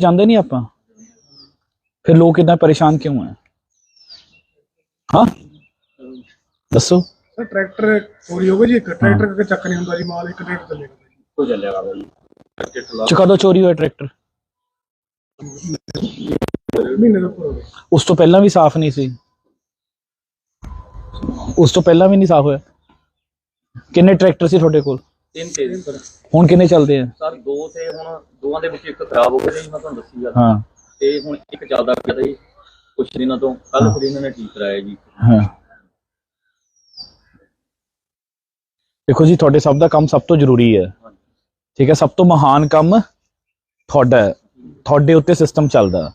ਜਾਂਦੇ ਨਹੀਂ ਆਪਾਂ? ਫਿਰ ਲੋਕ ਇਦਾਂ ਪਰੇਸ਼ਾਨ ਕਿਉਂ ਹੈ ਹਾਂ? ਦੱਸੋ। ਸਰ ਟਰੈਕਟਰ ਚੋਰੀ ਹੋ ਗਈ ਜੀ ਇੱਕ ਟਰੈਕਟਰ ਕਰਕੇ ਚੱਕ ਨਹੀਂ ਹੁੰਦਾ ਜੀ ਮਾਲ ਇੱਕ ਟਰੈਕਟਰ ਚੱਲੇਗਾ ਜੀ। ਕੋ ਚੱਲਿਆ ਬਾਬਾ ਜੀ। ਚ ਕਦੋਂ ਚੋਰੀ ਹੋਇਆ ਟਰੈਕਟਰ। ਮਹੀਨੇ ਉੱਪਰ ਹੋ ਉਸ ਤੋਂ ਪਹਿਲਾਂ ਵੀ ਸਾਫ਼ ਨਹੀਂ ਸੀ। ਉਸ ਤੋਂ ਪਹਿਲਾਂ ਵੀ ਨਹੀਂ ਸਾਫ਼ ਹੋਇਆ। ਕਿੰਨੇ ਟਰੈਕਟਰ ਸੀ ਤੁਹਾਡੇ ਕੋਲ? ਤਿੰਨ ਤੇਜ਼ ਸਰ। ਹੁਣ ਕਿੰਨੇ ਚੱਲਦੇ ਆ? ਸਰ ਦੋ ਤੇ ਹੁਣ ਦੋਵਾਂ ਦੇ ਵਿੱਚ ਇੱਕ ਖਰਾਬ ਹੋ ਗਿਆ ਜੀ ਮੈਂ ਤੁਹਾਨੂੰ ਦੱਸੀ ਗੱਲ। ਹਾਂ। ਤੇ ਹੁਣ ਇੱਕ ਚੱਲਦਾ ਪਿਆ ਜੀ ਕੁਛ ਦਿਨਾਂ ਤੋਂ ਕੱਲ ਫਿਰ ਇਹਨਾਂ ਨੇ ਠੀਕ ਕਰਾਇਆ ਜੀ। ਹਾਂ। ਦੇਖੋ ਜੀ ਤੁਹਾਡੇ ਸਭ ਦਾ ਕੰਮ ਸਭ ਤੋਂ ਜ਼ਰੂਰੀ ਹੈ। ਠੀਕ ਹੈ ਸਭ ਤੋਂ ਮਹਾਨ ਕੰਮ ਤੁਹਾਡਾ ਹੈ। ਤੁਹਾਡੇ ਉੱਤੇ ਸਿਸਟਮ ਚੱਲਦਾ।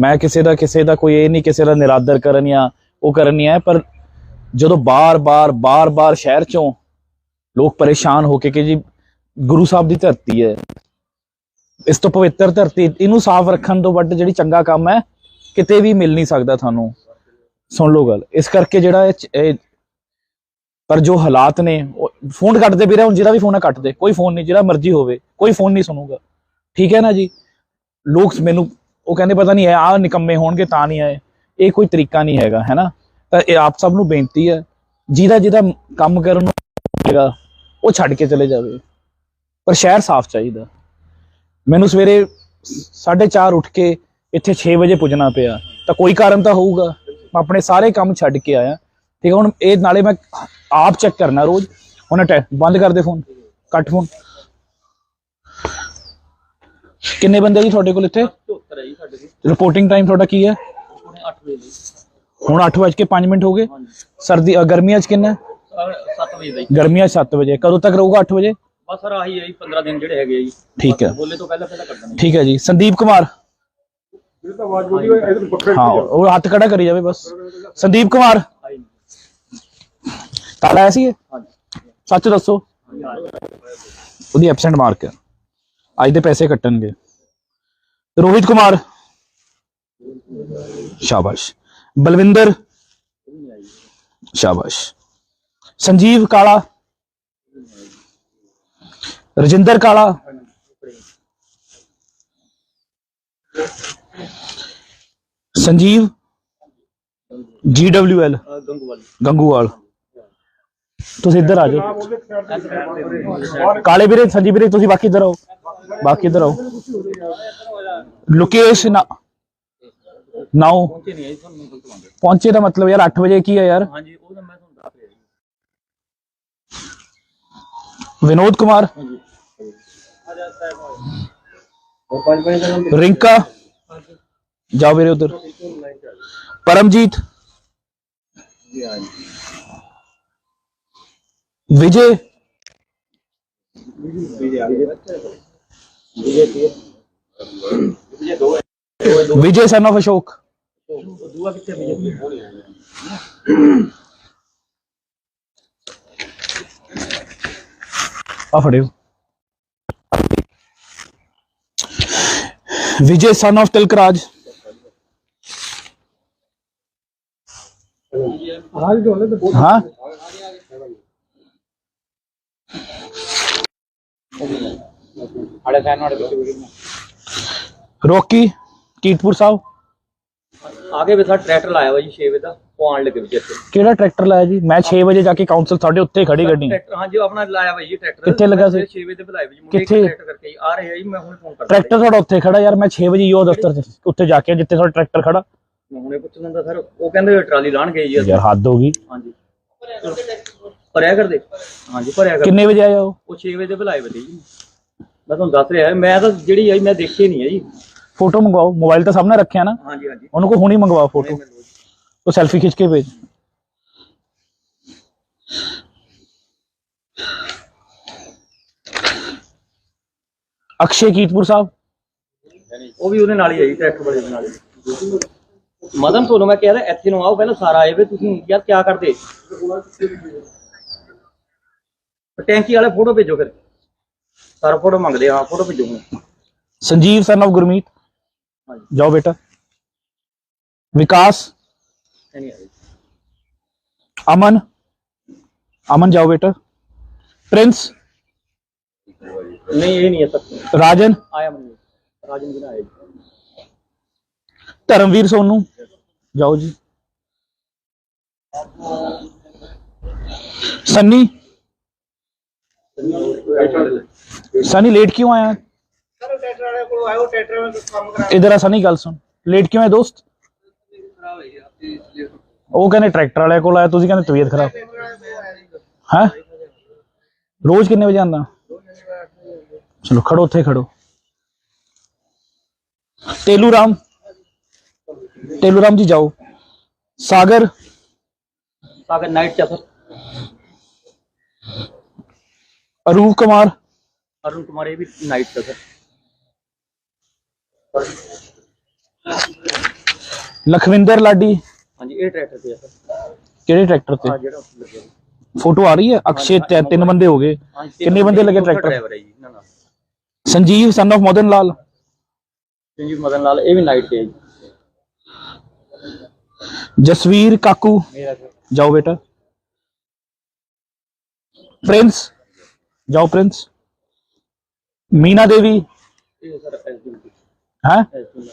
ਮੈਂ ਕਿਸੇ ਦਾ ਕਿਸੇ ਦਾ ਕੋਈ ਇਹ ਨਹੀਂ ਕਿਸੇ ਦਾ ਨਿਰਾਦਰ ਕਰਨ ਜਾਂ ਉਹ ਕਰਨ ਨਹੀਂ ਹੈ ਪਰ ਜਦੋਂ ਬਾਰ-ਬਾਰ ਬਾਰ-ਬਾਰ ਸ਼ਹਿਰ ਚੋਂ ਲੋਕ ਪਰੇਸ਼ਾਨ ਹੋ ਕੇ ਕਿ ਜੀ ਗੁਰੂ ਸਾਹਿਬ ਦੀ ਧਰਤੀ ਹੈ। ਇਸ ਤੋਂ ਪਵਿੱਤਰ ਧਰਤੀ, ਇਹਨੂੰ ਸਾਫ਼ ਰੱਖਣ ਤੋਂ ਵੱਧ ਜਿਹੜੀ ਚੰਗਾ ਕੰਮ ਹੈ, ਕਿਤੇ ਵੀ ਮਿਲ ਨਹੀਂ ਸਕਦਾ ਤੁਹਾਨੂੰ। ਸੁਣ ਲਓ ਗੱਲ, ਇਸ ਕਰਕੇ ਜਿਹੜਾ ਇਹ ਪਰ ਜੋ ਹਾਲਾਤ ਨੇ, ਉਹ- ਫੋਨ ਕੱਟਦੇ ਵੀਰੇ ਹੁਣ ਜਿਹੜਾ ਵੀ ਫੋਨ ਹੈ ਕੱਟ ਕੋਈ ਫੋਨ ਨਹੀਂ, ਜਿਹੜਾ ਮਰਜ਼ੀ ਹੋਵੇ, ਕੋਈ ਫੋਨ ਨਹੀਂ ਸੁਣੂਗਾ। ਠੀਕ ਹੈ ਨਾ ਜੀ? ਲੋਕ ਮੈਨੂੰ, ਉਹ ਕਹਿੰਦੇ ਪਤਾ ਨਹੀਂ ਹੈ ਆ ਨਿਕੰਮੇ ਹੋਣਗੇ, ਤਾਂ ਨਹੀਂ ਆਏ। ਇਹ ਕੋਈ ਤਰੀਕਾ ਨਹੀਂ ਹੈਗਾ, ਹੈ ਨਾ? ਤਾਂ ਇਹ ਆਪ ਸਭ ਨੂੰ ਬੇਨਤੀ ਹੈ ਜਿਹਦਾ ਜਿਹਦਾ ਕੰਮ ਕਰਨ ਨੂੰ ਹੈਗਾ ਉਹ ਛੱਡ ਕੇ ਚਲੇ ਜਾਵੇ। ਪਰ ਸ਼ਹਿਰ ਸਾਫ਼ ਚਾਹੀਦਾ। ਮੈਨੂੰ ਸਵੇਰੇ 4:30 ਉੱਠ ਕੇ ਇੱਥੇ 6 ਵਜੇ ਪੁੱਜਣਾ ਪਿਆ। ਤਾਂ ਕੋਈ ਕਾਰਨ ਤਾਂ ਹੋਊਗਾ। ਮੈਂ ਆਪਣੇ ਸਾਰੇ ਕੰਮ ਛੱਡ ਕੇ ਆਇਆ। ਠੀਕ ਹੈ ਹੁਣ ਇਹ ਨਾਲੇ ਮੈਂ ਆਪ ਚੈੱਕ ਕਰਨਾ ਰੋਜ਼। ਹੁਣ ਬੰਦ ਕਰ ਦੇ ਫੋਨ ਕੱਟ ਫੋਨ ਕਿੰਨੇ ਬੰਦੇ ਜੀ ਤੁਹਾਡੇ ਕੋਲ ਇੱਥੇ? 74 ਹੈ ਜੀ ਸਾਡੇ ਕੋਲ ਰਿਪੋਰਟਿੰਗ ਟਾਈਮ ਤੁਹਾਡਾ ਕੀ ਹੈ? ਹੁਣੇ 8 ਵਜੇ। ਹੁਣ 8:05 ਮਿੰਟ ਹੋ ਗਏ। ਸਰਦੀ ਗਰਮੀਆਂ 'ਚ ਕਿੰਨਾ? ਸਰ 7 ਵਜੇ ਦਾ ਜੀ ਗਰਮੀਆਂ 'ਚ 7 ਵਜੇ। ਕਦੋਂ ਤੱਕ ਰਹੂਗਾ 8 ਵਜੇ? ਬਸ ਸਰ ਆਹੀ ਹੈ ਜੀ 15 ਦਿਨ ਜਿਹੜੇ ਹੈਗੇ ਆ ਜੀ। ਠੀਕ ਹੈ। ਬੋਲੇ ਤੋਂ ਪਹਿਲਾਂ ਪਹਿਲਾਂ ਕਰ ਠੀਕ ਹੈ ਜੀ। ਸੰਦੀਪ ਕੁਮਾਰ। ਹਾਂ ਉਹ ਹੱਥ ਖੜਾ ਕਰੀ ਜਾਵੇ ਬਸ। ਸੰਦੀਪ ਕੁਮਾਰ। ਤਾਲਾ ਆਇਆ ਸੀ? ਹਾਂਜੀ। ਸੱਚ ਦੱਸੋ। ਉਹਦੀ ਐਬਸੈਂਟ ਮਾਰਕ ਹੈ। ਅੱਜ ਦੇ ਪੈਸੇ ਕੱਟਣਗੇ। ਰੋਹਿਤ ਕੁਮਾਰ। ਸ਼ਾਬਾਸ਼। ਬਲਵਿੰਦਰ। ਸ਼ਾਬਾਸ਼। ਸੰਜੀਵ ਕਾਲਾ, ਰਜਿੰਦਰ ਕਾਲਾ। ਸੰਜੀਵ ਜੀ ਗੰਗੂਵਾਲ। ਤੁਸੀਂ ਇੱਧਰ ਆ ਜਾਓ। ਕਾਲੇ ਵੀਰੇ ਸੰਜੀ ਵੀਰੇ, ਤੁਸੀਂ ਬਾਕੀ ਇੱਧਰ ਆਓ। ਬਾਕੀ ਇੱਧਰ ਆਓ। ਲੋਕੇਸ਼ ਨਾ ਨਾਓ। ਪਹੁੰਚੇ ਪਹੁੰਚੇ ਦਾ ਮਤਲਬ ਯਾਰ 8 ਵਜੇ ਕੀ ਹੈ ਯਾਰ? ਹਾਂਜੀ ਉਹ ਤਾਂ ਮੈਂ ਤੁਹਾਨੂੰ ਦੱਸ ਰਿਹਾ ਜੀ ਵਿਨੋਦ ਕੁਮਾਰ ਹੋਰ ਪੰਜ ਪੰਜ ਦਿਨ ਰਿੰਕਾ ਜਾਓ ਵੀਰੇ ਉਧਰ ਪਰਮਜੀਤ ਵਿਜੇ ਵਿਜੇ ਸਨ of ਅਸ਼ੋਕ ਦੂਆ ਕਿੱਥੇ ਵੀ ਆ ਫੜਿਓ। ਵਿਜੇ ਸਨ of ਤਿਲਕਰਾਜ ਹਾਂ। ਰੋਕੀ ਕੀਟਪੁਰ ਸਾਹਿਬ। ਆਗੇ ਵੀ ਸਾਡਾ ਟਰੈਕਟਰ ਲਾਇਆ ਵਾ ਜੀ 6 ਵਜੇ ਦਾ। ਉਹ ਆਣ ਲੱਗੇ ਵਿੱਚ ਕਿਹੜਾ ਟਰੈਕਟਰ ਲਾਇਆ ਜੀ? ਮੈਂ 6 ਵਜੇ ਜਾ ਕੇ ਕਾਉਂਸਲ ਸਾਡੇ ਉੱਤੇ ਖੜੀ ਗੱਡੀ। ਟਰੈਕਟਰ ਹਾਂਜੀ ਆਪਣਾ ਲਾਇਆ ਵਾ ਜੀ ਟਰੈਕਟਰ। ਕਿੱਥੇ ਲੱਗਾ ਸੀ? 6 ਵਜੇ ਤੇ ਬੁਲਾਇਆ ਜੀ ਮੁੰਡੇ? ਟਰੈਕਟਰ ਕਰਕੇ ਆ ਰਹੇ ਆ ਜੀ ਮੈਂ ਹੁਣੇ ਫੋਨ ਕਰਦਾ। ਟਰੈਕਟਰ ਤੁਹਾਡਾ ਉੱਥੇ ਖੜਾ ਯਾਰ ਮੈਂ 6 ਵਜੇ ਯੋ ਦਫ਼ਤਰ 'ਚ ਉੱਥੇ ਜਾ ਕੇ ਜਿੱਥੇ ਤੁਹਾਡਾ ਟਰੈਕਟਰ ਖੜਾ। ਮੈਂ ਹੁਣੇ ਪੁੱਛ ਲੈਂਦਾ ਸਰ ਉਹ ਕਹਿੰਦੇ ਟਰਾਲੀ ਲਾਣ ਗਏ ਜੀ। ਯਾਰ ਹੱਦ ਹੋ ਗਈ। ਹਾਂਜੀ। ਭਰਿਆ ਕਰਦੇ? ਹਾਂਜੀ ਭਰਿਆ ਕਰ ਕਿੰਨੇ ਵਜੇ ਆਇਆ ਉਹ? ਉਹ 6 ਵਜੇ ਤੇ ਬੁਲਾਏ ਵੇ ਜੀ। ਮੈਂ ਤੁਹਾਨੂੰ ਦੱਸ ਰਿਹਾ ਮੈਂ ਤਾਂ ਜਿਹੜੀ ਆਈ ਮੈਂ ਦੇਖੀ ਨਹੀਂ ਹੈ ਜੀ। ਫੋਟੋ ਮੰਗਵਾਓ ਮੋਬਾਈਲ ਤਾਂ ਸਾਹਮਣੇ ਰੱਖਿਆ ਨਾ। ਹਾਂਜੀ ਹਾਂਜੀ। ਉਹਨੂੰ ਕੋ ਹੁਣੀ ਮੰਗਵਾਓ ਫੋਟੋ। ਉਹ ਸੈਲਫੀ ਖਿੱਚ ਕੇ ਭੇਜ। ਅਕਸ਼ੇ ਕੀਰਤਪੁਰ ਸਾਹਿਬ। ਉਹ ਵੀ ਉਹਦੇ ਨਾਲ ਹੀ ਜੀ ਟਰੈਕਟਰ ਵਾਲੇ ਦੇ ਨਾਲ ਹੀ। ਮਦਨ ਤੁਹਾਨੂੰ ਮੈਂ ਕਹਿ ਰਿਹਾ ਇੱਥੇ ਨੂੰ ਆਓ ਪਹਿਲਾਂ ਸਾਰਾ ਆਏ ਵੇ ਤੁਸੀਂ। ਯਾਰ ਕੀ ਕਰਦੇ? ਟੈਂਕੀ ਵਾਲੇ ਫੋਟੋ ਭੇਜੋ ਫਿਰ। ਸਾਰਾ ਫੋਟੋ ਮੰਗਦੇ ਆ ਫੋਟੋ ਭੇਜੋ ਸੰਜੀਵ ਸਨ of ਗੁਰਮੀਤ। ਜਾਓ ਬੇਟਾ। ਵਿਕਾਸ। अमन अमन जाओ बेटा। प्रिंस? नहीं ये नहीं है सर। राजन? आया मन राजन बिना आया धर्मवीर सोनू। जाओ जी। सनी सनी लेट क्यों आया? इधर ऐसा नहीं गल सुन। लेट क्यों है दोस्त? ਉਹ ਕਹਿੰਦੇ ਟਰੈਕਟਰ ਵਾਲੇ ਕੋਲ ਆਇਆ ਤੁਸੀਂ ਕਹਿੰਦੇ ਤਬੀਅਤ ਖਰਾਬ। ਹੈ? ਰੋਜ਼ ਕਿੰਨੇ ਵਜੇ ਆਂਦਾ ਚਲੋ ਖੜੋ ਉੱਥੇ ਖੜੋ। ਤੇਲੂ ਰਾਮ। ਤੇਲੂ ਰਾਮ ਜੀ ਜਾਓ। ਸਾਗਰ। ਸਾਗਰ ਨਾਈਟ ਚ ਸਰ ਅਰੂਪ ਕੁਮਾਰ। ਅਰੁਣ ਕੁਮਾਰ ਇਹ ਵੀ ਨਾਈਟ ਚ ਸਰ ਲਖਵਿੰਦਰ ਲਾਡੀ। ਹਾਂਜੀ ਇਹ ਟਰੈਕਟਰ ਤੇ ਆ ਸਰ। ਕਿਹੜੇ ਟਰੈਕਟਰ ਤੇ? ਆ ਜਿਹੜਾ ਉੱਥੇ ਲੱਗਿਆ ਜੀ। ਫੋਟੋ ਆ ਰਹੀ ਹੈ? ਅਕਸ਼ੇ ਤੇ ਤਿੰਨ ਬੰਦੇ ਹੋ ਗਏ। ਹਾਂਜੀ, ਤਿੰਨ ਕਿੰਨੇ ਬੰਦੇ ਲੱਗੇ ਦੂਸਰਾ ਟਰੈਕਟਰ ਡਰਾਈਵਰ ਹੈ ਜੀ ਨਾ ਨਾ। ਸੰਜੀਵ ਸਨ of ਮਦਨ ਲਾਲ। ਸੰਜੀਵ ਮਦਨ ਲਾਲ ਇਹ ਵੀ ਨਾਈਟ ਤੇ ਹੈ ਜੀ। ਜਸਵੀਰ ਕਾਕੂ। ਮੇਰਾ ਸਰ ਜਾਓ ਬੇਟਾ। ਪ੍ਰਿੰਸ। ਜਾਓ ਪ੍ਰਿੰਸ। ਮੀਨਾ ਦੇਵੀ। ਇਹ ਸਰ ਐਸਡੀ ਹੈ? SD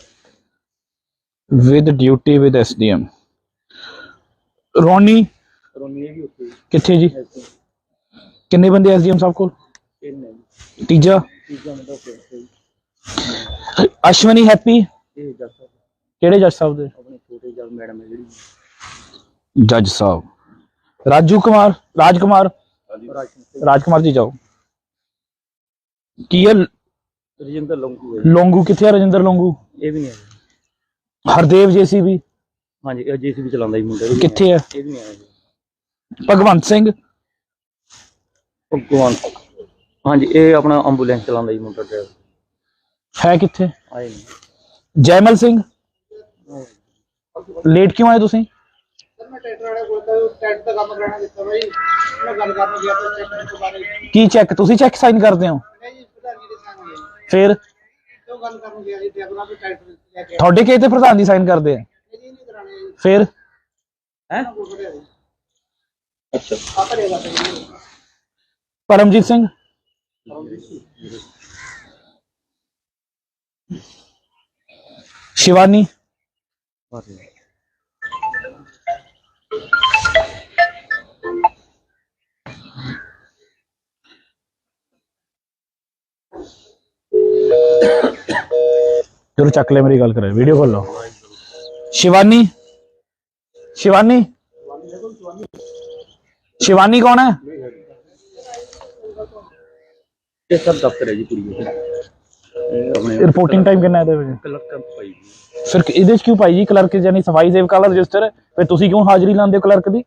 with duty with SDM Roni. Roni ਵੀ ਉੱਥੇ ਕਿੱਥੇ ਜੀ? ਕਿੰਨੇ ਬੰਦੇ ਐਸਡੀਐਮ ਸਾਹਿਬ ਕੋਲ? ਤਿੰਨ ਹੈ ਜੀ। ਤੀਜਾ? ਤੀਜਾ ਮੁੰਡਾ ਅਸ਼ਵਨੀ ਹੈਪੀ? ਇਹ ਜੱਜ ਸਾਹਿਬ। ਕਿਹੜੇ ਜੱਜ ਸਾਹਿਬ ਦੇ? ਆਪਣੇ ਛੋਟੇ ਜੱਜ ਮੈਡਮ ਹੈ ਜਿਹੜੀ। ਜੱਜ ਸਾਹਿਬ। ਰਾਜੂ ਕੁਮਾਰ ਰਾਜ ਕੁਮਾਰ। ਰਾਜ ਰਾਜ ਕੁਮਾਰ ਜੀ ਜਾਓ। ਕੀ ਹੈ? ਰਜਿੰਦਰ ਲੰਗੂ ਹੈ। ਲੋਂਗੂ ਕਿੱਥੇ ਹੈ ਰਜਿੰਦਰ ਲੋਂਗੂ? ਇਹ ਵੀ ਨਹੀਂ ਹੈ ਜੀ। ਹਰਦੇਵ ਜੇਸੀਬੀ। ਹਾਂਜੀ ਇਹ ਜੀਸੀਬੀ ਚਲਾਉਂਦਾ ਜੀ ਮੁੰਡਾ ਵੀ ਕਿੱਥੇ ਹੈ ਇਹ ਵੀ ਨਹੀਂ ਆਇਆ ਜੀ। ਭਗਵੰਤ ਸਿੰਘ? ਭਗਵਾਨ ਹਾਂਜੀ ਇਹ ਆਪਣਾ ਐਂਬੂਲੈਂਸ ਚਲਾਉਂਦਾ ਜੀ ਮੁੰਡਾ ਡਰਾਈਵਰ ਹੈ ਕਿੱਥੇ? ਆਏ ਨਹੀਂ। ਜੈਮਲ ਸਿੰਘ? ਲੇਟ ਕਿਉਂ ਆਏ ਤੁਸੀਂ? ਮੈਂ ਟਰੈਕਟਰ ਵਾਲੇ ਕੋਲ ਤਾਂ ਟਰੈਕਟਰ ਦਾ ਕੰਮ ਕਰਾਣਾ ਦਿੱਤਾ ਬਾਈ ਮੈਂ ਗੱਲ ਕਰਨ ਗਿਆ ਤਾਂ ਟਰੈਕਟਰ ਦੇ ਬਾਰੇ। ਕੀ ਚੈੱਕ ਤੁਸੀਂ ਚੈੱਕ ਸਾਈਨ ਕਰਦੇ ਹੋ? ਨਹੀਂ ਜੀ ਪ੍ਰਧਾਨ ਜੀ ਦੇ ਸਾਹਮਣੇ। ਫਿਰ? ਤੇ ਉਹ ਗੱਲ ਕਰਨ ਗਿਆ ਜੀ? ਡਰਾਈਵਰ ਨਾਲ ਵੀ ਟਰੈਕਟਰ ਲੈ ਕੇ ਤੁਹਾਡੇ ਕਿਹ ਤੇ ਪ੍ਰਧਾਨ ਦੀ ਸਾਈਨ ਕਰਦੇ ਆ? फिर? है? अच्छा। परमजीत सिंह। शिवानी। ज़रूर चक ले मेरी गल करे। वीडियो खोलो शिवानी। शिवानी शिवानी कौन है ਇਹ ਸਭ ਦਫ਼ਤਰ ਹੈ ਜੀ ਕੁੜੀ ਦੇ ਇਹ ਆਪਣੇ ਰਿਪੋਰਟਿੰਗ ਟਾਈਮ ਕਿੰਨਾ ਹੈ ਇਹਦੇ ਵਿੱਚ ਕਲਰ ਕਰ ਪਾਈ ਜੀ ਫਿਰ ਇਹਦੇ ਚ ਕਿਉਂ ਪਾਈ ਜੀ ਕਲਰਕ ਯਾਨੀ ਸਫਾਈ ਸੇਵਕਾ ਵਾਲਾ ਰਜਿਸਟਰ ਫਿਰ ਤੁਸੀਂ ਕਿਉਂ ਹਾਜ਼ਰੀ ਲਾਉਂਦੇ ਹੋ ਕਲਰਕ ਦੀ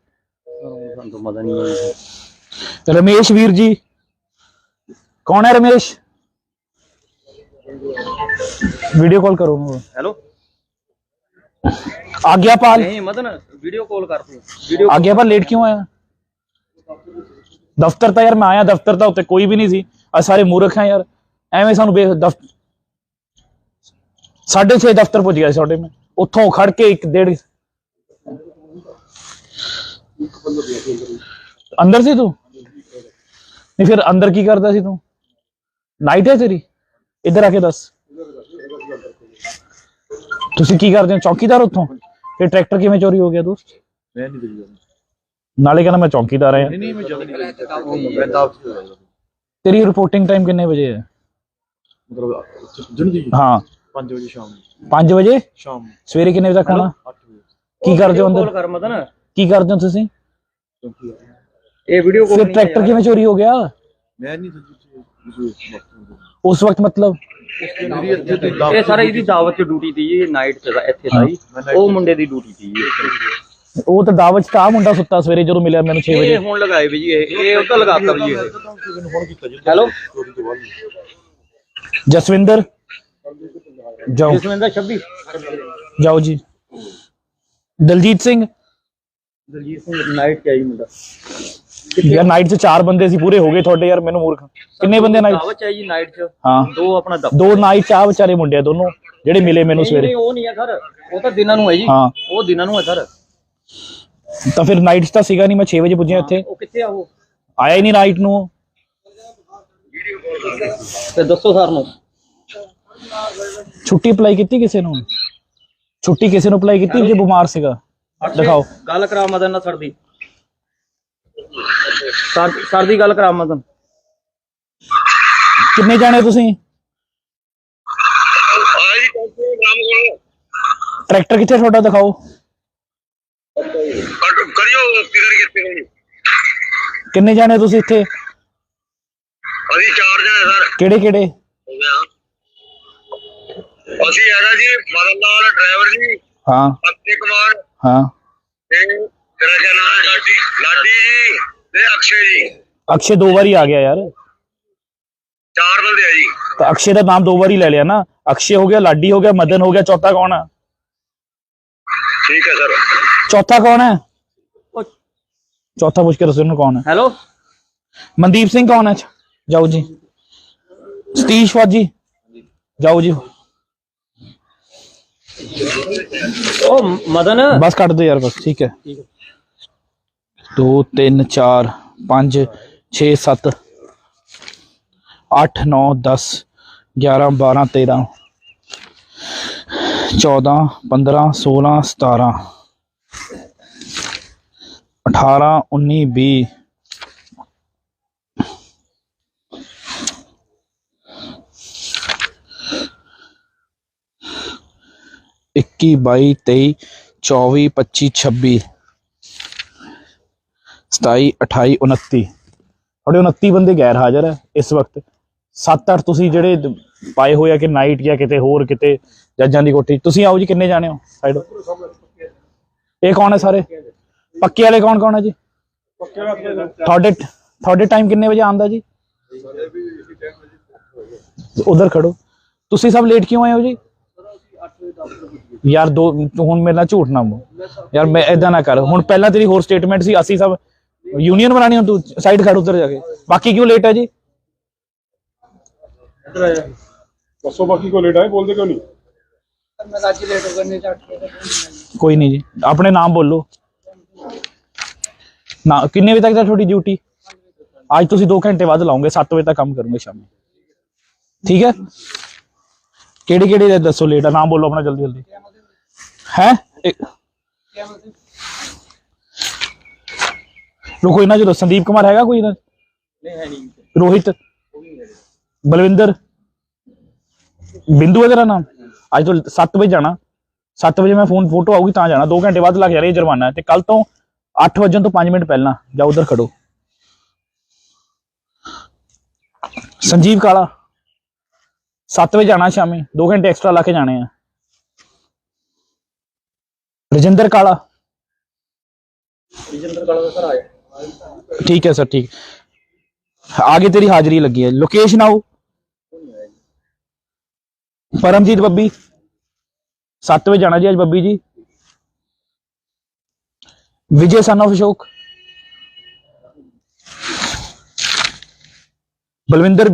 ਸਾਨੂੰ ਤਾਂ ਮਜ਼ਾ ਨਹੀਂ ਆਇਆ ਰਮੇਸ਼ ਵੀਰ ਜੀ ਕੌਣ ਹੈ ਰਮੇਸ਼ ਵੀਡੀਓ ਕਾਲ ਕਰੋ ਹੈਲੋ ਆਗਿਆਪਾਲ ਨਹੀਂ ਮਦਨ ਵੀਡੀਓ ਕਾਲ ਕਰ ਤੂੰ ਵੀਡੀਓ ਆਗਿਆਪਾਲ ਲੇਟ ਕਿਉਂ ਆਇਆ ਦਫ਼ਤਰ ਤਾਂ ਯਾਰ ਮੈਂ ਆਇਆ ਦਫ਼ਤਰ ਤਾਂ ਉੱਤੇ ਕੋਈ ਵੀ ਨਹੀਂ ਸੀ ਆ ਸਾਰੇ ਮੂਰਖ ਆ ਯਾਰ ਐਵੇਂ ਸਾਨੂੰ ਬੇ ਦਫ਼- ਸਾਢੇ ਛੇ ਦਫ਼ਤਰ ਪੁੱਜ ਗਿਆ ਸੀ ਸਾਡੇ ਮੈਂ ਉੱਥੋਂ ਖੜ ਕੇ ਇੱਕ ਡੇਢ ਅੰਦਰ ਸੀ ਤੂੰ ਨਹੀਂ ਫਿਰ ਅੰਦਰ ਕੀ ਕਰਦਾ ਸੀ ਤੂੰ ਨਾਈਟ ਹੈ ਤੇਰੀ ਇੱਧਰ ਆ ਕੇ ਦੱਸ ਤੁਸੀਂ ਕੀ ਕਰਦੇ ਹੋ ਚੌਕੀਦਾਰ ਉੱਥੋਂ ਫਿਰ ਟਰੈਕਟਰ ਕਿਵੇਂ ਚੋਰੀ ਹੋ ਗਿਆ ਦੋਸਤ ਮੈਂ ਨਹੀਂ ਦੇਖਿਆ ਨਾਲੇ ਕਹਿੰਦਾ ਮੈਂ ਚੌਕੀਦਾਰ ਆ ਨਹੀਂ ਮੈਂ ਜਦ ਨਹੀਂ ਮੈਂ ਤਾਂ ਤੇਰੀ ਰਿਪੋਰਟਿੰਗ ਟਾਈਮ ਕਿੰਨੇ ਵਜੇ ਹੈ ਮਤਲਬ ਜੁਨ ਜੀ ਹਾਂ 5 ਵਜੇ ਸ਼ਾਮ ਨੂੰ 5 ਵਜੇ ਸ਼ਾਮ ਨੂੰ ਸਵੇਰੇ ਕਿੰਨੇ ਵਜੇ ਤੱਕ ਆਉਣਾ 8 ਵਜੇ ਕੀ ਕਰਦੇ ਹੋ ਕਾਲ ਅੰਦਰ ਕਰ ਮਦਨ ਕੀ ਕਰਦੇ ਹੋ ਤੁਸੀਂ ਕਿਉਂਕਿ ਇਹ ਵੀਡੀਓ ਕਾਲ ਫਿਰ ਟਰੈਕਟਰ ਕਿਵੇਂ ਚੋਰੀ ਹੋ ਗਿਆ ਮੈਂ ਨਹੀਂ ਸੱਚੀ ਉਸ ਵਕਤ ਮਤਲਬ ਮੇਰੀ ਇੱਥੇ ਤੇ ਇਹ ਸਾਰਾ ਇਹਦੀ ਦਾਵਤ ਚ ਡਿਊਟੀ ਦੀ ਇਹ ਨਾਈਟ ਚ ਦਾ ਇੱਥੇ ਦਾ ਜੀ ਉਹ ਮੁੰਡੇ ਦੀ ਡਿਊਟੀ ਜੀ ਉਹ ਤਾਂ ਦਾਵਤ ਚ ਤਾਂ ਮੁੰਡਾ ਸੁੱਤਾ ਸਵੇਰੇ ਜਦੋਂ ਮਿਲਿਆ ਮੈਨੂੰ 6 ਇਹ ਵਜੇ ਹੁਣ ਲਗਾਏ ਵੀ ਜੀ ਇਹ ਇਹ ਉਹਦਾ ਲਗਾਤਾ ਵੀ ਜੀ ਇਹ। ਜੀ ਹੈਲੋ? ਤੋਂ ਜਸਵਿੰਦਰ? ਜਾਓ। ਜਸਵਿੰਦਰ 26 ਜਾਓ ਜੀ। ਦਲਜੀਤ ਸਿੰਘ? ਦਲਜੀਤ ਸਿੰਘ ਨਾਈਟ ਚ ਆਈ ਮੁੰਡਾ। ਯਾਰ ਨਾਈਟ 'ਚ ਚਾਰ ਬੰਦੇ ਸੀ ਪੂਰੇ ਹੋ ਗਏ ਤੁਹਾਡੇ ਯਾਰ ਮੈਨੂੰ ਮੂਰਖ। ਕਿੰਨੇ ਬੰਦੇ ਨਾਈਟ ਦਾਵਤ ਚ ਆਈ ਜੀ ਨਾਈਟ ਚ? ਹਾਂ। ਦੋ ਆਪਣਾ ਦੋ ਨਾਈਟ 'ਚ ਆ ਵਿਚਾਰੇ ਮੁੰਡੇ ਆ ਦੋਨੋਂ ਜਿਹੜੇ ਮਿਲੇ ਮੈਨੂੰ ਸਵੇਰੇ। ਨਹੀਂ ਉਹ ਨਹੀਂ ਹੈ ਸਰ। ਉਹ ਤਾਂ ਦਿਨਾਂ ਨੂੰ ਹੈ ਜੀ। ਹਾਂ। ਉਹ ਦਿਨਾਂ ਨੂੰ ਹੈ ਸਰ। ਤਾਂ ਫਿਰ ਨਾਈਟ 'ਚ ਤਾਂ ਸੀਗਾ ਨਹੀਂ ਮੈਂ 6 ਵਜੇ ਪੁੱਜਿਆ ਇੱਥੇ। ਉਹ ਕਿੱਥੇ ਆ ਉਹ? ਆਇਆ ਹੀ ਨਹੀਂ ਨਾਈਟ ਨੂੰ। ਤੇ ਦੱਸੋ ਸਰ ਨੂੰ। ਛੁੱਟੀ ਅਪਲਾਈ ਕੀਤੀ ਕਿਸੇ ਨੂੰ? ਛੁੱਟੀ ਕਿਸੇ ਨੂੰ ਅਪਲਾਈ ਕੀਤੀ? ਜੇ ਬਿਮਾਰ ਸੀਗਾ। ਦਿਖਾਓ। ਗੱਲ ਕਰਾ ਮਦਨ ਨਾਲ ਸਰ ਦੀ। ਸਰ ਸਰ ਦੀ ਗੱਲ ਕਰਾ ਮਦਨ ਕਿੰਨੇ ਜਾਣੇ ਤੁਸੀਂ? ਟਰੈਕਟਰ ਕਿੱਥੇ ਤੁਹਾਡਾ ਦਿਖਾਓ। ਕਰਿਓ ਫਿਕਰ ਕਿੱਥੇ ਹੋਈ ਕਿੰਨੇ ਜਾਣੇ ਤੁਸੀਂ ਇੱਥੇ? ਅਸੀਂ ਚਾਰ ਜਣੇ ਸਰ। ਕਿਹੜੇ ਕਿਹੜੇ? ਹੋ ਗਿਆ ਅਸੀਂ ਹੈਗਾ ਜੀ ਮਦਨ ਲਾਲ ਡਰਾਈਵਰ ਜੀ। ਹਾਂ। ਅਕਸ਼ੇ ਕੁਮਾਰ ਹਾਂ। ਤੇ ਤੇਰਾ ਕੀ ਨਾਮ ਹੈ? ਲਾਡੀ। ਲਾਡੀ ਜੀ। ਤੇ ਅਕਸ਼ੇ ਜੀ ਅਕਸ਼ੇ ਦੋ ਵਾਰੀ ਆ ਗਿਆ ਯਾਰ ਚਾਰ ਬੰਦੇ ਆ ਜੀ ਤਾਂ ਅਕਸ਼ੇ ਦਾ ਨਾਮ ਦੋ ਵਾਰੀ ਲੈ ਲਿਆ ਨਾ ਅਕਸ਼ੇ ਹੋ ਗਿਆ ਲਾਡੀ ਹੋ ਗਿਆ ਮਦਨ ਹੋ ਗਿਆ ਚੌਥਾ ਕੌਣ ਹੈ ਠੀਕ ਹੈ ਸਰ ਚੌਥਾ ਕੌਣ ਹੈ ਚੌਥਾ ਪੁੱਛ ਕੇ ਦੱਸੋ ਇਹਨੂੰ ਕੌਣ ਹੈ ਹੈਲੋ ਮਨਦੀਪ ਸਿੰਘ ਕੌਣ ਹੈ ਜਾਓ ਜੀ ਸਤੀਸ਼ ਫੌਜੀ ਜਾਓ ਜੀ ਉਹ ਮਦਨ ਬਸ ਕੱਟ ਦਿਓ ਯਾਰ ਬਸ ਠੀਕ ਹੈ दो, तीन, चार, पाँच, छे सत्त अठ नौ, दस, ग्यारह, बारह, तेरह, चौदह, पंद्रह, सोलह, सतारह, अठारह उन्नी भी इक्की बई तेई चौबी पच्ची छब्बी 27 28 29 ਤੁਹਾਡੇ 29 ਬੰਦੇ ਗੈਰ ਹਾਜ਼ਰ ਹੈ ਇਸ ਵਕਤ। 7-8 ਤੁਸੀਂ ਜਿਹੜੇ ਪਾਏ ਹੋਏ ਆ ਕਿ ਨਾਈਟ ਜਾਂ ਕਿਤੇ ਹੋਰ ਕਿਤੇ ਜੱਜਾਂ ਦੀ ਕੋਠੀ। ਤੁਸੀਂ ਆਓ ਜੀ, ਕਿੰਨੇ ਜਾਣੇ ਹੋ? ਸਾਈਡ। ਇਹ ਕੌਣ ਹੈ ਸਾਰੇ? ਪੱਕੇ ਵਾਲੇ ਕੌਣ ਕੌਣ ਹੈ ਜੀ? ਤੁਹਾਡੇ ਤੁਹਾਡੇ ਟਾਈਮ ਕਿੰਨੇ ਵਜੇ ਆਂਦਾ ਜੀ? ਉਧਰ ਖੜੋ। ਤੁਸੀਂ ਸਭ ਲੇਟ ਕਿਉਂ ਆਏ ਹੋ ਜੀ? ਯਾਰ ਦੋ ਹੁਣ ਮੇਰੇ ਨਾਲ ਝੂਠ ਨਾ ਬੋ ਯਾਰ ਮੈਂ ਇਦਾਂ ਨਾ ਕਰ। ਹੁਣ ਪਹਿਲਾਂ ਤੇਰੀ ਹੋਰ ਸਟੇਟਮੈਂਟ ਸੀ, ਅਸੀਂ ਸਭ ਯੂਨੀਅਨ ਬਣਾਣੀ ਹੁਣ ਤੂੰ ਸਾਈਡ ਖੜ ਉੱਧਰ ਜਾ ਕੇ ਬਾਕੀ ਕਿਉਂ ਲੇਟ ਹੈ ਜੀ ਦੱਸੋ ਬਾਕੀ ਕੋ ਲੇਟ ਆਏ ਬੋਲਦੇ ਕਿਉਂ ਨਹੀਂ ਮੈਂ ਤਾਂ ਅੱਜ ਲੇਟ ਹੋ ਗਿਆ ਨਹੀਂ ਤਾਂ ਅੱਠ ਵਜੇ ਤੱਕ ਨਹੀਂ ਆਉਣਾ। ਕੋਈ ਨਹੀਂ ਜੀ ਆਪਣੇ ਨਾਮ ਬੋਲੋ ਨਾ ਕਿੰਨੇ ਵਜੇ ਤੱਕ ਦਾ ਤੁਹਾਡੀ ਡਿਊਟੀ ਅੱਜ ਤੁਸੀਂ 2 ਘੰਟੇ ਵੱਧ ਲਾਉਂਗੇ 7 ਵਜੇ ਤੱਕ ਕੰਮ ਕਰੋਗੇ ਸ਼ਾਮੀ ਠੀਕ ਹੈ ਕਿਹੜੇ ਕਿਹੜੇ ਦੱਸੋ ਲੇਟ ਆ ਨਾਮ ਬੋਲੋ ਆਪਣਾ ਜਲਦੀ ਜਲਦੀ ਹੈ ਰੁਕੋ ਇਹਨਾਂ ਜਦੋਂ ਸੰਦੀਪ ਕੁਮਾਰ ਹੈਗਾ ਕੋਈ ਨਾ ਨਹੀਂ ਹੈ ਨਹੀਂ। ਰੋਹਿਤ? ਬਲਵਿੰਦਰ? ਬਿੰਦੂ ਹੈ ਤੇਰਾ ਨਾਮ? ਅੱਜ ਤੋਂ 7 ਵਜੇ ਜਾਣਾ। 7 ਵਜੇ ਮੈਂ ਫੋਨ ਫੋਟੋ ਆਊਗੀ ਤਾਂ ਜਾਣਾ। 2 ਘੰਟੇ ਬਾਅਦ ਲੱਗ ਇਹ ਜੁਰਮਾਨਾ ਹੈ। ਤੇ ਕੱਲ ਤੋਂ 8 ਵਜੇ ਤੋਂ 5 ਮਿੰਟ ਪਹਿਲਾਂ ਜਾ ਉਧਰ ਖੜੋ। ਸੰਜੀਵ ਕਾਲਾ। 7 ਵਜੇ ਜਾਣਾ ਸ਼ਾਮੀ। 2 ਘੰਟੇ ਐਕਸਟਰਾ ਲਾ ਕੇ ਜਾਣੇ ਆ। ਰਜਿੰਦਰ ਕਾਲਾ। ਵਿਜੇਂਦਰ ਕਾਲਾ ਦਾ ਸਰ ਆਇਆ। ਠੀਕ ਹੈ ਸਰ ਠੀਕ ਆਗੇ ਤੇਰੀ ਹਾਜ਼ਰੀ ਲੱਗੀ ਹੈ ਲੋਕੇਸ਼ਨ ਆਓ ਪਰਮਜੀਤ ਬੱਬੀ 7 ਵਜੇ ਜਾਣਾ ਜੀ ਅੱਜ Babbi ji Vijay son of Ashok Balwinder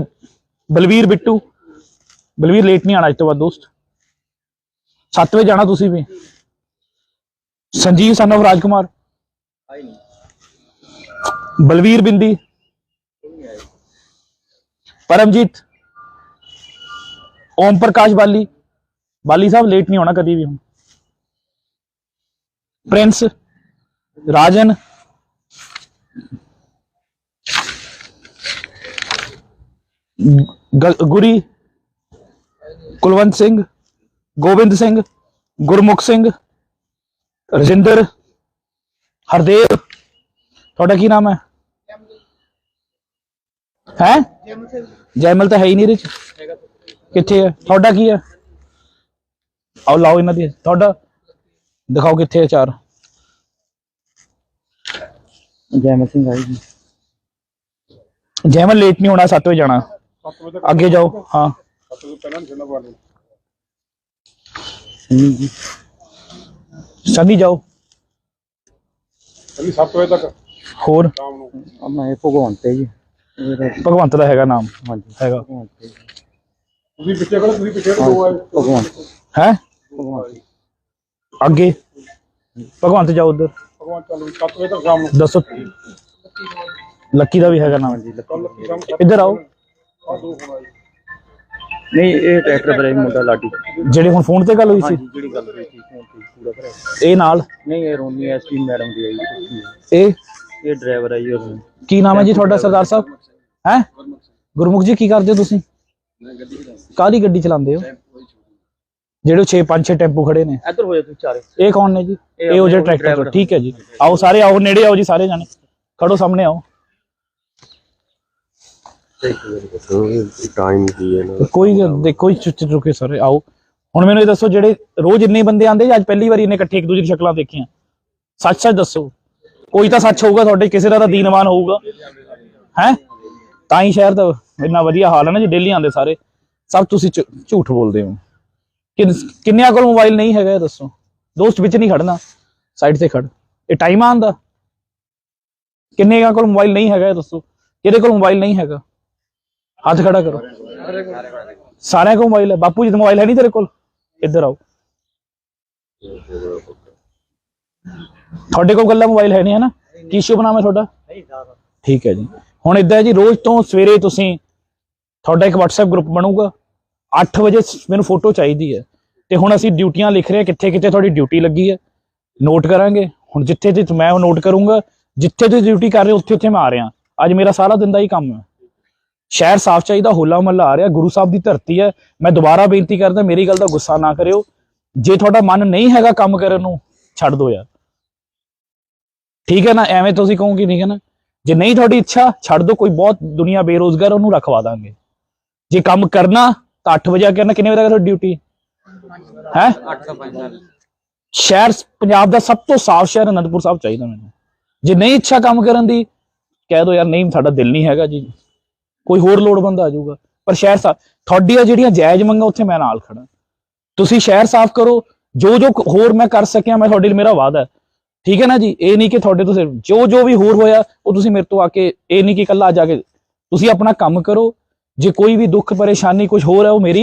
Balvir Bittu Balvir late ਨਹੀਂ ਆਣਾ ਅੱਜ ਤੋਂ ਬਾਅਦ ਦੋਸਤ 7 ਵਜੇ ਜਾਣਾ ਤੁਸੀਂ ਵੀ ਸੰਜੀਵ ਸਨ of ਰਾਜਕੁਮਾਰ ਆਈ ਨਹੀਂ ਬਲਵੀਰ ਬਿੰਦੀ। ਪਰਮਜੀਤ। ਓਮ ਪ੍ਰਕਾਸ਼ ਬਾਲੀ। ਬਾਲੀ ਸਾਹਿਬ ਲੇਟ ਨਹੀਂ ਹੋਣਾ ਕਦੀ ਵੀ ਹੁਣ। ਪ੍ਰਿੰਸ। ਰਾਜਨ। ਗੁਰੀ। ਕੁਲਵੰਤ ਸਿੰਘ। ਗੋਬਿੰਦ ਸਿੰਘ। ਗੁਰਮੁਖ ਸਿੰਘ। ਰਜਿੰਦਰ। ਹਰਦੇਵ। ਤੁਹਾਡਾ ਕੀ ਨਾਮ ਹੈ? ਹੈ? ਜੈਮਲ ਤਾਂ ਹੈ ਹੀ ਨਹੀਂ ਰਿਚ ਕਿੱਥੇ ਹੈ? ਤੁਹਾਡਾ ਕੀ ਹੈ? ਆਓ ਲਾਓ ਇਹਨਾਂ ਦੀ। ਤੁਹਾਡਾ? ਦਿਖਾਓ ਕਿੱਥੇ ਹੈ ਚਾਰ। ਜੈਮਲ ਸਿੰਘ ਆਈ ਜੀ। ਜੈਮਲ ਲੇਟ ਨਹੀਂ ਹੋਣਾ 7 ਵਜੇ ਜਾਣਾ। 7 ਵਜੇ ਤੱਕ ਅੱਗੇ ਜਾਓ। ਹਾਂ। 7 ਵਜੇ ਪਹਿਲਾਂ ਨਹੀਂ ਛੱਡਣਾ ਪਾਣੀ ਸੰਨੀ ਜਾਓ 7 ਵਜੇ ਤੱਕ। ਹੋਰ? ਆਪਣਾ ਇਹ ਭਗਵੰਤ ਹੈ ਜੀ। ਭਗਵੰਤ ਦਾ ਹੈਗਾ ਨਾਮ। ਹਾਂਜੀ ਹੈਗਾ। ਤੁਸੀਂ ਪਿੱਛੇ ਖੜੋ ਤੁਸੀਂ ਪਿੱਛੇ ਆਏ ਭਗਵੰਤ। ਹੈ? ਭਗਵੰਤ। ਅੱਗੇ? ਭਗਵੰਤ ਜਾਓ ਉਧਰ। ਭਗਵਾਨ ਚੱਲੋ 7 ਵਜੇ ਤੱਕ ਸ਼ਾਮ ਨੂੰ। ਦੱਸੋ। ਲੱਕੀ ਦਾ ਵੀ ਹੈਗਾ ਨਾਮ। ਕੱਲ ਕੰਮ ਇੱਧਰ ਆਓ। ਦੋ ਨਹੀਂ ਇਹ ਟਰੈਕਟਰ ਬਰੇ ਮੁੰਡਾ ਲਾਡੀ। ਜਿਹੜੇ ਹੁਣ ਫੋਨ ਤੇ ਗੱਲ ਹੋਈ ਸੀ? ਹਾਂਜੀ ਜਿਹੜੀ ਗੱਲ ਹੋਈ ਸੀ ਫੋਨ ਤੇ ਪੂਰਾ ਇਹ ਨਾਲ? ਨਹੀਂ ਇਹ ਰੋਨੀ ਐਸਪੀ ਮੈਡਮ ਦੀ ਆਈ। ਇਹ? ਇਹ ਡਰਾਈਵਰ ਹੈ ਜੀ ਉਹ। ਕੀ ਨਾਮ ਹੈ ਜੀ ਤੁਹਾਡਾ ਸਰਦਾਰ ਸਾਹਿਬ? ਹੈ? ਗੁਰਮੁਖ ਜੀ ਕੀ ਕਰਦੇ ਹੋ ਤੁਸੀਂ? ਕਾਹਦੀ ਗੱਡੀ ਚਲਾਉਂਦੇ ਹੋ? ਜਿਹੜੇ 6 5 6 ਟੈਂਪੂ ਖੜੇ ਨੇ। ਇੱਧਰ ਹੋ ਜਾ ਤੁਸੀਂ ਚਾਰੇ। ਇਹ ਕੌਣ ਨੇ ਜੀ? ਇਹ ਜਿਹੜਾ ਆਪਣੇ ਟਰੈਕਟਰ। ਠੀਕ ਹੈ ਜੀ। ਆਓ ਸਾਰੇ ਆਓ ਨੇੜੇ ਆਓ ਜੀ ਸਾਰੇ ਜਾਣੇ। ਖੜੋ ਸਾਹਮਣੇ ਆਓ। ਟਾਈਮ ਕੀ ਹੈ ਨਾ? ਕੋਈ ਦੇਖੋ ਹੀ ਚੁੱਚ ਰੁਕੇ ਸਾਰੇ ਆਓ। ਹੁਣ ਮੈਨੂੰ ਇਹ ਦੱਸੋ ਜਿਹੜੇ ਰੋਜ਼ ਇੰਨੇ ਬੰਦੇ ਆਂਦੇ ਜਾਂ ਅੱਜ ਪਹਿਲੀ ਵਾਰੀ ਇਹਨੇ ਇਕੱਠੇ ਇੱਕ ਦੂਜੇ ਦੀ ਸ਼ਕਲਾਂ ਦੇਖੀਆਂ? ਸੱਚ ਸੱਚ ਦੱਸੋ। ਕੋਈ ਤਾਂ ਸੱਚ ਹੋਊਗਾ, ਤੁਹਾਡੇ ਕਿਸੇ ਦਾ ਤਾਂ ਦੀਨਵਾਨ ਹੋਊਗਾ। ਹੈ? ਤਾਂ ਹੀ ਸ਼ਹਿਰ ਦਾ ਇੰਨਾ ਵਧੀਆ ਹਾਲ ਹੈ ਨਾ ਜੀ ਡੇਲੀ ਆਂਦੇ ਸਾਰੇ। ਸਭ ਤੁਸੀਂ ਝੂਠ ਬੋਲਦੇ ਹੋ। ਕਿੰਨਿਆਂ ਕੋਲ ਮੋਬਾਈਲ ਨਹੀਂ ਹੈਗਾ ਦੱਸੋ। ਦੋਸਤ ਵਿੱਚ ਨਹੀਂ ਖੜਨਾ ਸਾਈਡ ਤੇ ਖੜ। ਇਹ ਟਾਈਮ ਆਂਦਾ ਕਿੰਨਿਆਂ ਕੋਲ ਮੋਬਾਈਲ ਨਹੀਂ ਹੈਗਾ ਦੱਸੋ। ਕਿਹਦੇ ਕੋਲ ਮੋਬਾਈਲ ਨਹੀਂ ਹੈਗਾ? ਹੱਥ ਖੜਾ ਕਰੋ। ਸਾਰਿਆਂ ਕੋਲ ਮੋਬਾਈਲ ਹੈ। ਬਾਪੂ ਜੀ ਦਾ ਮੋਬਾਈਲ ਹੈ ਨਹੀਂ ਤੇਰੇ ਕੋਲ? ਇੱਧਰ ਆਓ। ਤੁਹਾਡੇ ਕੋਲ ਗੱਲਾਂ ਮੋਬਾਈਲ ਹੈ ਨਹੀਂ ਹੈ ਨਾ? ਕੀ ਨਾਮ ਹੈ ਤੁਹਾਡਾ? ਠੀਕ ਹੈ ਜੀ। ਹੁਣ ਇਦਾਂ ਹੈ ਜੀ ਰੋਜ਼ ਤੋਂ ਸਵੇਰੇ ਤੁਸੀਂ ਤੁਹਾਡਾ ਇੱਕ WhatsApp ਗਰੁੱਪ ਬਣੂਗਾ। 8 ਵਜੇ ਮੈਨੂੰ ਫੋਟੋ ਚਾਹੀਦੀ ਹੈ। ਤੇ ਹੁਣ ਅਸੀਂ ਡਿਊਟੀਆਂ ਲਿਖ ਰਹੇ ਹਾਂ ਕਿੱਥੇ ਕਿੱਥੇ ਤੁਹਾਡੀ ਡਿਊਟੀ ਲੱਗੀ ਹੈ। ਨੋਟ ਕਰਾਂਗੇ। ਹੁਣ ਜਿੱਥੇ ਤੇ ਮੈਂ ਉਹ ਨੋਟ ਕਰੂੰਗਾ ਜਿੱਥੇ ਤੁਸੀਂ ਡਿਊਟੀ ਕਰ ਰਹੇ ਉੱਥੇ ਉੱਥੇ ਮੈਂ ਆ ਰਿਹਾ। ਅੱਜ ਮੇਰਾ ਸਾਰਾ ਦਿਨ ਦਾ ਹੀ ਕੰਮ ਹੈ। ਸ਼ਹਿਰ ਸਾਫ਼ ਚਾਹੀਦਾ ਹੋਲਾ ਮਹੱਲਾ ਆ ਰਿਹਾ ਗੁਰੂ ਸਾਹਿਬ ਦੀ ਧਰਤੀ ਹੈ। ਮੈਂ ਦੁਬਾਰਾ ਬੇਨਤੀ ਕਰਦਾ ਮੇਰੀ ਗੱਲ ਦਾ ਗੁੱਸਾ ਨਾ ਕਰਿਓ। ਜੇ ਤੁਹਾਡਾ ਮਨ ਨਹੀਂ ਹੈਗਾ ਕੰਮ ਕਰਨ ਨੂੰ ਛੱਡ ਦਿਓ ਯਾਰ। ਠੀਕ ਹੈ ਨਾ? ਐਵੇਂ ਤੁਸੀਂ ਕਹੋਗੇ ਠੀਕ ਹੈ ਨਾ? ਜੇ ਨਹੀਂ ਤੁਹਾਡੀ ਇੱਛਾ, ਛੱਡ ਦਿਓ, ਕੋਈ ਬਹੁਤ ਦੁਨੀਆ ਬੇਰੋਜ਼ਗਾਰ ਉਹਨੂੰ ਰਖਵਾ ਦਾਂਗੇ। ਜੇ ਕੰਮ ਕਰਨਾ, ਤਾਂ 8 ਵਜੇ ਕਰਨਾ, ਕਿੰਨੇ ਵਜੇ ਤੱਕ ਤੁਹਾਡੀ ਡਿਊਟੀ ਹੈ? 8 ਤੋਂ 5 ਸ਼ਹਿਰ ਪੰਜਾਬ ਦਾ ਸਭ ਤੋਂ ਸਾਫ਼ ਸ਼ਹਿਰ ਅਨੰਦਪੁਰ ਸਾਹਿਬ ਚਾਹੀਦਾ ਮੈਨੂੰ। ਜੇ ਨਹੀਂ ਇੱਛਾ ਕੰਮ ਕਰਨ ਦੀ, ਕਹਿ ਦੋ ਯਾਰ, ਨਹੀਂ, ਸਾਡਾ ਦਿਲ ਨਹੀਂ ਹੈਗਾ ਜੀ। ਕੋਈ ਹੋਰ ਲੋੜਵੰਦ ਆ ਜਾਊਗਾ। ਪਰ ਸ਼ਹਿਰ ਸਾਫ਼ ਤੁਹਾਡੀਆਂ ਜਿਹੜੀਆਂ ਜਾਇਜ਼ ਮੰਗਾਂ, ਉੱਥੇ ਮੈਂ ਨਾਲ ਖੜਾ ਤੁਸੀਂ ਸ਼ਹਿਰ ਸਾਫ਼ ਕਰੋ ਜੋ ਜੋ ਹੋਰ ਮੈਂ ਕਰ ਸਕਿਆ, ਮੈਂ ਤੁਹਾਡੇ ਲਈ ਮੇਰਾ ਵਾਅਦਾ ਹੈ। ਠੀਕ ਹੈ ਨਾ ਜੀ? ਇਹ ਨਹੀਂ ਕਿ ਤੁਹਾਡੇ ਤੋਂ ਸਿਰਫ ਜੋ ਜੋ ਵੀ ਹੋਰ ਹੋਇਆ, ਉਹ ਤੁਸੀਂ ਮੇਰੇ ਤੋਂ ਆ ਕੇ ਇਹ ਨਹੀਂ ਕਿ ਇਕੱਲਾ ਜਾ ਕੇ ਤੁਸੀਂ ਆਪਣਾ ਕੰਮ ਕਰੋ। ਜੇ ਕੋਈ ਵੀ ਦੁੱਖ, ਪਰੇਸ਼ਾਨੀ ਕੁਝ ਹੋਰ ਹੈ, ਉਹ ਮੇਰੀ